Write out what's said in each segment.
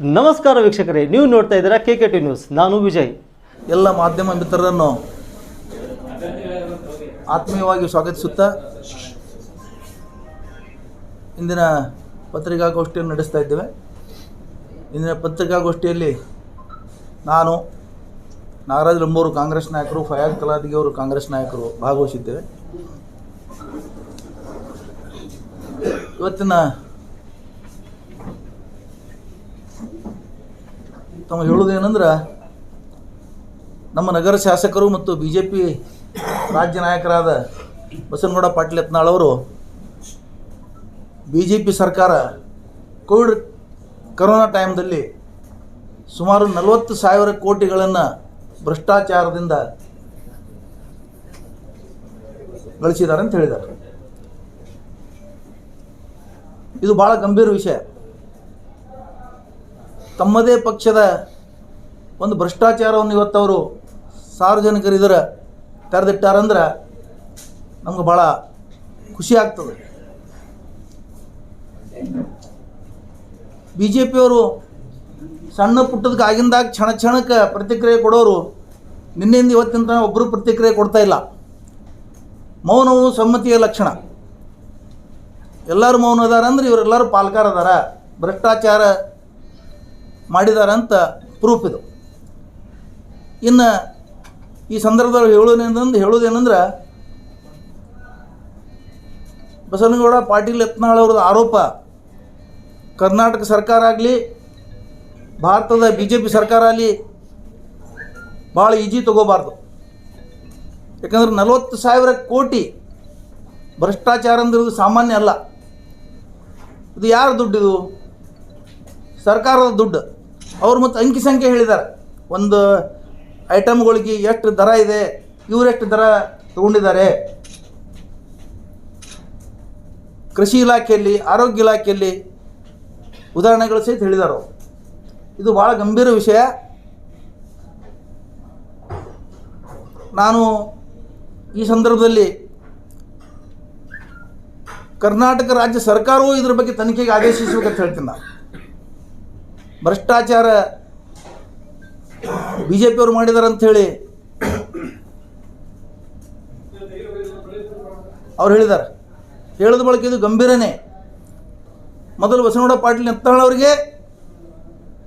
ನಮಸ್ಕಾರ ವೀಕ್ಷಕರೇ, ನೀವು ನೋಡ್ತಾ ಇದ್ದೀರಾ ಕೆ ಕೆ ಟಿ ನ್ಯೂಸ್ ನಾನು ವಿಜಯ್. ಎಲ್ಲ ಮಾಧ್ಯಮ ಮಿತ್ರರನ್ನು ಆತ್ಮೀಯವಾಗಿ ಸ್ವಾಗತಿಸುತ್ತಾ ಇಂದಿನ ಪತ್ರಿಕಾಗೋಷ್ಠಿಯನ್ನು ನಡೆಸ್ತಾ ಇದ್ದೇವೆ. ಇಂದಿನ ಪತ್ರಿಕಾಗೋಷ್ಠಿಯಲ್ಲಿ ನಾನು ನಾಗರಾಜ್ ಲಂಬೂರು ಕಾಂಗ್ರೆಸ್ ನಾಯಕರು, ಫಯಾಜ್ ಕಲಾದಿಗೆ ಅವರು ಕಾಂಗ್ರೆಸ್ ನಾಯಕರು ಭಾಗವಹಿಸಿದ್ದೇವೆ. ಇವತ್ತಿನ ತಮ್ಮ ಹೇಳುವುದೇನೆಂದ್ರೆ, ನಮ್ಮ ನಗರ ಶಾಸಕರು ಮತ್ತು ಬಿ ಜೆ ಪಿ ರಾಜ್ಯ ನಾಯಕರಾದ ಬಸನಗೌಡ ಪಾಟೀಲ್ ಯತ್ನಾಳ್ ಅವರು ಬಿ ಜೆ ಪಿ ಸರ್ಕಾರ ಕೋವಿಡ್ ಕರೋನಾ ಟೈಮ್ದಲ್ಲಿ ಸುಮಾರು ನಲವತ್ತು ಸಾವಿರ ಕೋಟಿಗಳನ್ನು ಭ್ರಷ್ಟಾಚಾರದಿಂದ ಗಳಿಸಿದ್ದಾರೆ ಅಂತ ಹೇಳಿದ್ದಾರೆ. ಇದು ಭಾಳ ಗಂಭೀರ ವಿಷಯ. ತಮ್ಮದೇ ಪಕ್ಷದ ಒಂದು ಭ್ರಷ್ಟಾಚಾರವನ್ನು ಇವತ್ತವರು ಸಾರ್ವಜನಿಕರು ಇದರ ತೆರೆದಿಟ್ಟಾರಂದ್ರೆ ನಮ್ಗೆ ಭಾಳ ಖುಷಿ ಆಗ್ತದೆ. ಬಿ ಜೆ ಪಿಯವರು ಸಣ್ಣ ಪುಟ್ಟದಕ್ಕೆ ಆಗಿಂದಾಗ ಕ್ಷಣ ಕ್ಷಣಕ್ಕೆ ಪ್ರತಿಕ್ರಿಯೆ ಕೊಡೋರು ನಿನ್ನೆಯಿಂದ ಇವತ್ತಿನ ತನಕ ಒಬ್ಬರು ಪ್ರತಿಕ್ರಿಯೆ ಕೊಡ್ತಾ ಇಲ್ಲ. ಮೌನವು ಸಮ್ಮತಿಯ ಲಕ್ಷಣ. ಎಲ್ಲರೂ ಮೌನ ಅದಾರ ಅಂದ್ರೆ ಇವರೆಲ್ಲರೂ ಪಾಲ್ಗಾರ ಅದಾರ ಭ್ರಷ್ಟಾಚಾರ ಮಾಡಿದಾರ ಅಂತ ಪ್ರೂಫ್ ಇದು. ಇನ್ನು ಈ ಸಂದರ್ಭದಲ್ಲಿ ಹೇಳೋದೇನಂದ್ರೆ ಹೇಳೋದೇನೆಂದ್ರೆ ಬಸವನಗೌಡ ಪಾಟೀಲ್ ಯತ್ನಾಳ್ ಅವ್ರದ್ದು ಆರೋಪ, ಕರ್ನಾಟಕ ಸರ್ಕಾರ ಆಗಲಿ, ಭಾರತದ ಬಿ ಜೆ ಪಿ ಸರ್ಕಾರ ಆಗಲಿ ಭಾಳ ಈಜಿ ತಗೋಬಾರ್ದು. ಯಾಕಂದ್ರೆ ನಲವತ್ತು ಸಾವಿರ ಕೋಟಿ ಭ್ರಷ್ಟಾಚಾರ ಅಂದಿರೋದು ಸಾಮಾನ್ಯ ಅಲ್ಲ. ಇದು ಯಾರ ದುಡ್ಡಿದು? ಸರ್ಕಾರದ ದುಡ್ಡು. ಅವ್ರು ಮತ್ತು ಅಂಕಿ ಸಂಖ್ಯೆ ಹೇಳಿದ್ದಾರೆ ಒಂದು ಐಟಮ್ಗಳಿಗೆ ಎಷ್ಟು ದರ ಇದೆ ಇವರೆಷ್ಟು ದರ ತಗೊಂಡಿದ್ದಾರೆ. ಕೃಷಿ ಇಲಾಖೆಯಲ್ಲಿ, ಆರೋಗ್ಯ ಇಲಾಖೆಯಲ್ಲಿ ಉದಾಹರಣೆಗಳು ಸಹಿತ ಹೇಳಿದರು ಇದು ಭಾಳ ಗಂಭೀರ ವಿಷಯ. ನಾನು ಈ ಸಂದರ್ಭದಲ್ಲಿ ಕರ್ನಾಟಕ ರಾಜ್ಯ ಸರ್ಕಾರವೂ ಇದ್ರ ಬಗ್ಗೆ ತನಿಖೆಗೆ ಆದೇಶಿಸಬೇಕಂತ ಹೇಳ್ತೀನಿ ನಾನು. ಭ್ರಷ್ಟಾಚಾರ ಬಿ ಜೆ ಪಿಯವರು ಮಾಡಿದಾರೆ ಅಂಥೇಳಿ ಅವ್ರು ಹೇಳಿದ್ದಾರೆ ಹೇಳಿದ ಬಳಕೆ ಇದು ಗಂಭೀರನೇ. ಮೊದಲು ಬಸವನಗೌಡ ಪಾಟೀಲ್ ಅವರಿಗೆ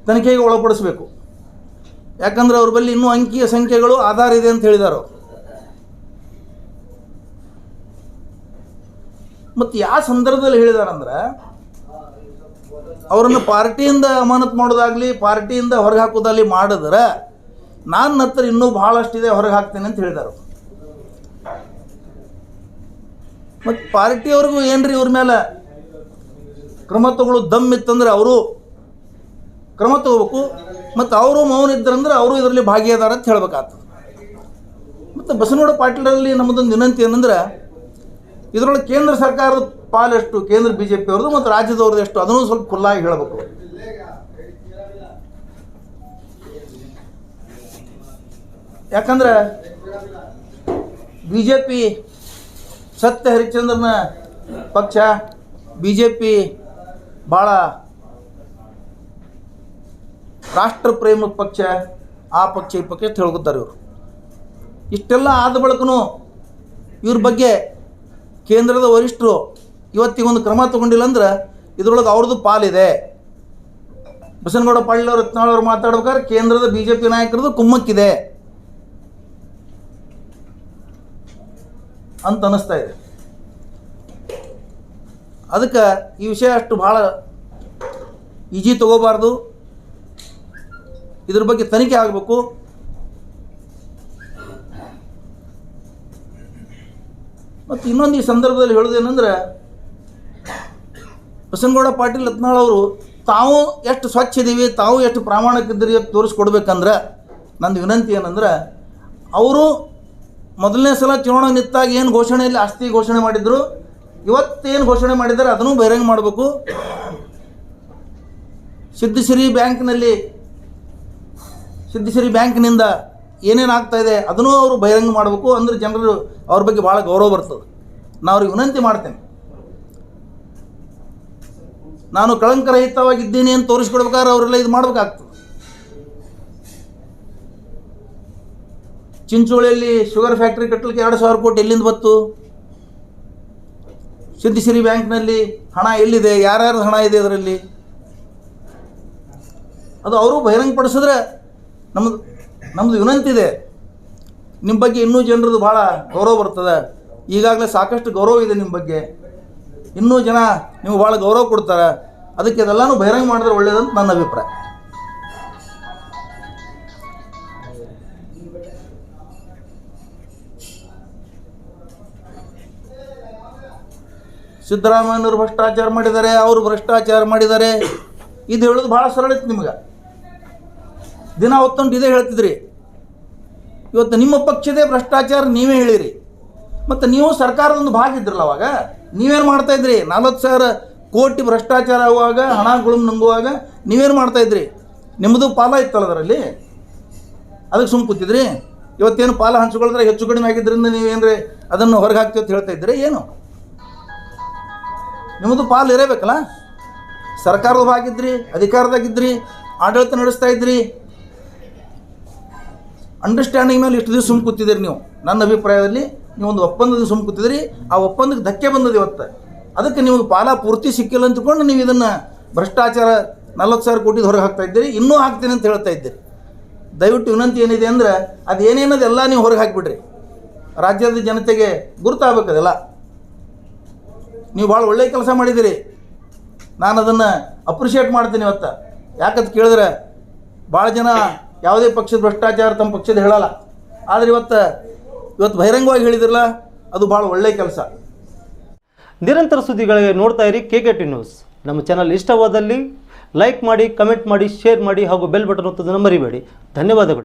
ತನಿಖೆಗೆ ಒಳಪಡಿಸಬೇಕು. ಯಾಕಂದ್ರೆ ಅವ್ರ ಬಳಿ ಇನ್ನೂ ಅಂಕಿಯ ಸಂಖ್ಯೆಗಳು ಆಧಾರ ಇದೆ ಅಂತ ಹೇಳಿದಾರು. ಮತ್ತು ಯಾವ ಸಂದರ್ಭದಲ್ಲಿ ಹೇಳಿದಾರಂದ್ರೆ ಅವರನ್ನು ಪಾರ್ಟಿಯಿಂದ ಅಮಾನತ್ ಮಾಡೋದಾಗಲಿ, ಪಾರ್ಟಿಯಿಂದ ಹೊರಗೆ ಹಾಕೋದಾಗಲಿ ಮಾಡಿದ್ರೆ ನಾನು ಹತ್ರ ಇನ್ನೂ ಭಾಳಷ್ಟಿದೆ ಹೊರಗೆ ಹಾಕ್ತೇನೆ ಅಂತ ಹೇಳಿದಾರೆ. ಮತ್ತು ಪಾರ್ಟಿಯವ್ರಿಗೂ ಏನ್ರಿ ಇವ್ರ ಮೇಲೆ ಕ್ರಮ ತಗೊಳ್ಳೋ ದಮ್ ಇತ್ತಂದ್ರೆ ಅವರು ಕ್ರಮ ತಗೋಬೇಕು. ಮತ್ತು ಅವರು ಮೌನ ಇದ್ರಂದ್ರೆ ಅವರು ಇದರಲ್ಲಿ ಭಾಗಿಯಾದಾರ ಅಂತ ಹೇಳ್ಬೇಕಾಗ್ತದೆ. ಮತ್ತು ಬಸನಗೌಡ ಪಾಟೀಲರಲ್ಲಿ ನಮ್ಮದೊಂದು ವಿನಂತಿ ಏನಂದ್ರೆ, ಇದರೊಳಗೆ ಕೇಂದ್ರ ಸರ್ಕಾರದ ಪಾಲೆಷ್ಟು ಕೇಂದ್ರ ಬಿ ಜೆ ಪಿಯವ್ರದ್ದು ಮತ್ತು ರಾಜ್ಯದವ್ರದ್ದು ಎಷ್ಟು, ಅದನ್ನು ಸ್ವಲ್ಪ ಖುಲ್ಲಾಗಿ ಹೇಳಬೇಕು. ಯಾಕಂದ್ರೆ ಬಿ ಜೆ ಪಿ ಸತ್ಯ ಹರಿಶ್ಚಂದ್ರನ ಪಕ್ಷ ಬಿ ಜೆ ಪಿ ಭಾಳ ರಾಷ್ಟ್ರ ಪ್ರೇಮ ಪಕ್ಷ, ಆ ಪಕ್ಷ, ಈ ಪಕ್ಷ ತಿಳ್ಕೊತಾರೆ ಇವರು. ಇಷ್ಟೆಲ್ಲ ಆದ ಬಳಿಕನೂ ಇವ್ರ ಬಗ್ಗೆ ಕೇಂದ್ರದ ವರಿಷ್ಠರು ಇವತ್ತಿಗೊಂದು ಕ್ರಮ ತಗೊಂಡಿಲ್ಲ ಅಂದ್ರೆ ಇದರೊಳಗೆ ಅವ್ರದ್ದು ಪಾಲಿದೆ. ಬಸನಗೌಡ ಪಾಟೀಲ್ ಅವರು ರತ್ನಾಳ್ ಅವರು ಮಾತಾಡ್ಬೇಕಾದ್ರೆ ಕೇಂದ್ರದ ಬಿ ಜೆ ಪಿ ನಾಯಕರದ್ದು ಕುಮ್ಮಕ್ಕಿದೆ ಅಂತ ಅನ್ನಿಸ್ತಾ ಇದೆ. ಅದಕ್ಕೆ ಈ ವಿಷಯ ಅಷ್ಟು ಭಾಳ ಈಜಿ ತಗೋಬಾರ್ದು. ಇದ್ರ ಬಗ್ಗೆ ತನಿಖೆ ಆಗಬೇಕು. ಮತ್ತು ಇನ್ನೊಂದು ಈ ಸಂದರ್ಭದಲ್ಲಿ ಹೇಳೋದೇನೆಂದ್ರೆ ಬಸನಗೌಡ ಪಾಟೀಲ್ ಯತ್ನಾಳ್ ಅವರು, ತಾವು ಎಷ್ಟು ಸ್ವಚ್ಛ ಇದ್ದೀವಿ ತಾವು ಎಷ್ಟು ಪ್ರಾಮಾಣಿಕದ್ರಿ ತೋರಿಸ್ಕೊಡ್ಬೇಕಂದ್ರೆ ನಂದು ವಿನಂತಿ ಏನಂದ್ರೆ, ಅವರು ಮೊದಲನೇ ಸಲ ಚುನಾವಣೆ ನಿಂತಾಗ ಏನು ಘೋಷಣೆಯಲ್ಲಿ ಆಸ್ತಿ ಘೋಷಣೆ ಮಾಡಿದ್ರು. ಇವತ್ತೇನು ಘೋಷಣೆ ಮಾಡಿದ್ದಾರೆ ಅದನ್ನು ಬಹಿರಂಗ ಮಾಡಬೇಕು. ಸಿದ್ಧಶ್ರೀ ಬ್ಯಾಂಕ್ನಲ್ಲಿ ಸಿದ್ಧಶ್ರೀ ಬ್ಯಾಂಕ್ನಿಂದ ಏನೇನು ಇದೆ, ಅದನ್ನೂ ಅವರು ಬಹಿರಂಗ ಮಾಡಬೇಕು. ಅಂದ್ರೆ ಜನರು ಅವ್ರ ಬಗ್ಗೆ ಭಾಳ ಗೌರವ ಬರ್ತದೆ. ನಾನು ಅವ್ರಿಗೆ ವಿನಂತಿ ಮಾಡ್ತೇನೆ. ನಾನು ಕಳಂಕರಹಿತವಾಗಿದ್ದೀನಿ ಅಂತ ತೋರಿಸ್ಕೊಡ್ಬೇಕಾದ್ರೆ ಅವರೆಲ್ಲ ಇದು ಮಾಡಬೇಕಾಗ್ತದೆ. ಚಿಂಚೋಳಿಯಲ್ಲಿ ಶುಗರ್ ಫ್ಯಾಕ್ಟ್ರಿ ಕಟ್ಟಲಿಕ್ಕೆ ಎರಡು ಸಾವಿರ ಕೋಟಿ ಎಲ್ಲಿಂದ ಬತ್ತು ಸಿದ್ಧಿಸಿರಿ ಬ್ಯಾಂಕ್ನಲ್ಲಿ ಹಣ ಎಲ್ಲಿದೆ? ಯಾರ್ಯಾರ್ದು ಹಣ ಇದೆ ಅದರಲ್ಲಿ? ಅದು ಅವರು ಬಹಿರಂಗಪಡಿಸಿದ್ರೆ ನಮ್ದು ನಮ್ಮದು ವಿನಂತಿ ಇದೆ. ನಿಮ್ಮ ಬಗ್ಗೆ ಇನ್ನೂ ಜನರದು ಭಾಳ ಗೌರವ ಬರ್ತದೆ. ಈಗಾಗಲೇ ಸಾಕಷ್ಟು ಗೌರವ ಇದೆ ನಿಮ್ಮ ಬಗ್ಗೆ. ಇನ್ನೂ ಜನ ನೀವು ಭಾಳ ಗೌರವ ಕೊಡ್ತಾರೆ. ಅದಕ್ಕೆ ಇದೆಲ್ಲನೂ ಬಹಿರಂಗ ಮಾಡಿದ್ರೆ ಒಳ್ಳೇದಂತ ನನ್ನ ಅಭಿಪ್ರಾಯ. ಸಿದ್ದರಾಮಯ್ಯನವರು ಭ್ರಷ್ಟಾಚಾರ ಮಾಡಿದ್ದಾರೆ, ಅವರು ಭ್ರಷ್ಟಾಚಾರ ಮಾಡಿದ್ದಾರೆ. ಇದು ಹೇಳೋದು ಭಾಳ ಸರಳ ಇತ್ತು ನಿಮ್ಗೆ. ದಿನ ಹೊತ್ತೊಂಡು ಇದೇ ಹೇಳ್ತಿದ್ರಿ. ಇವತ್ತು ನಿಮ್ಮ ಪಕ್ಷದೇ ಭ್ರಷ್ಟಾಚಾರ ನೀವೇ ಹೇಳಿರಿ. ಮತ್ತು ನೀವು ಸರ್ಕಾರದ ಒಂದು ಭಾಗ ಇದ್ರಲ್ಲ ಅವಾಗ? ನೀವೇನು ಮಾಡ್ತಾ ಇದ್ರಿ? ನಲ್ವತ್ತು ಸಾವಿರ ಕೋಟಿ ಭ್ರಷ್ಟಾಚಾರ ಆಗುವಾಗ, ಹಣ ಗುಳುಮ್ ನುಂಗುವಾಗ ನೀವೇನು ಮಾಡ್ತಾ ಇದ್ರಿ? ನಿಮ್ಮದು ಪಾಲ ಇತ್ತಲ್ಲ ಅದರಲ್ಲಿ? ಅದಕ್ಕೆ ಸುಮ್ಮ ಕೂತಿದ್ರಿ? ಇವತ್ತೇನು ಪಾಲ ಹಂಚ್ಕೊಳ್ದ್ರೆ ಹೆಚ್ಚು ಕಡಿಮೆ ಆಗಿದ್ದರಿಂದ ನೀವೇನ್ರಿ ಅದನ್ನು ಹೊರಗೆ ಹಾಕ್ತೀವಿ ಅಂತ ಹೇಳ್ತಾ ಇದ್ರೆ ಏನು? ನಿಮ್ಮದು ಪಾಲು ಇರಬೇಕಲ್ಲ? ಸರ್ಕಾರದ ಭಾಗಿದ್ರಿ, ಅಧಿಕಾರದಾಗಿದ್ರಿ, ಆಡಳಿತ ನಡೆಸ್ತಾ ಇದ್ರಿ. ಅಂಡರ್ಸ್ಟ್ಯಾಂಡಿಂಗ್ ಮೇಲೆ ಇಷ್ಟು ದಿವಸ ಸುಮ್ಮ ಕೂತಿದ್ದೀರಿ ನೀವು. ನನ್ನ ಅಭಿಪ್ರಾಯದಲ್ಲಿ ನೀವು ಒಂದು ಒಪ್ಪಂದದ ಸುಮ್ಕುತ್ತಿದ್ರಿ ಆ ಒಪ್ಪಂದಕ್ಕೆ ಧಕ್ಕೆ ಬಂದದ ಇವತ್ತು. ಅದಕ್ಕೆ ನಿಮಗೆ ಪಾಲ ಪೂರ್ತಿ ಸಿಕ್ಕಿಲ್ಲ ಅಂತಕೊಂಡು ನೀವು ಇದನ್ನು ಭ್ರಷ್ಟಾಚಾರ ನಲ್ವತ್ತು ಸಾವಿರ ಕೋಟಿ ಹೊರಗೆ ಹಾಕ್ತಾ ಇದ್ದೀರಿ, ಇನ್ನೂ ಹಾಕ್ತೀನಿ ಅಂತ ಹೇಳ್ತಾ ಇದ್ದೀರಿ. ದಯವಿಟ್ಟು ವಿನಂತಿ ಏನಿದೆ ಅಂದ್ರೆ ಅದು ಏನೇನದೆಲ್ಲ ನೀವು ಹೊರಗೆ ಹಾಕಿಬಿಡ್ರಿ. ರಾಜ್ಯದ ಜನತೆಗೆ ಗುರುತಾಗಬೇಕದೆಲ್ಲ ನೀವು ಭಾಳ ಒಳ್ಳೆಯ ಕೆಲಸ ಮಾಡಿದ್ದೀರಿ. ನಾನು ಅದನ್ನು ಅಪ್ರಿಷಿಯೇಟ್ ಮಾಡ್ತೀನಿ ಇವತ್ತು. ಯಾಕಂತ ಕೇಳಿದ್ರೆ, ಭಾಳ ಜನ ಯಾವುದೇ ಪಕ್ಷದ ಭ್ರಷ್ಟಾಚಾರ ತಮ್ಮ ಪಕ್ಷದ ಹೇಳಲ್ಲ. ಆದರೆ ಇವತ್ತು ಇವತ್ತು ಬಹಿರಂಗವಾಗಿ ಹೇಳಿದಿರಲ್ಲ, ಅದು ಭಾಳ ಒಳ್ಳೆಯ ಕೆಲಸ. ನಿರಂತರ ಸುದ್ದಿಗಳಿಗೆ ನೋಡ್ತಾ ಇರಿ ಕೆ ಕೆ ಟಿ ನ್ಯೂಸ್ ನಮ್ಮ ಚಾನಲ್ ಇಷ್ಟವಾದಲ್ಲಿ ಲೈಕ್ ಮಾಡಿ ಕಮೆಂಟ್ ಮಾಡಿ ಶೇರ್ ಮಾಡಿ ಹಾಗೂ ಬೆಲ್ ಬಟನ್ ಒತ್ತೋದನ್ನು ಮರಿಬೇಡಿ. ಧನ್ಯವಾದಗಳು.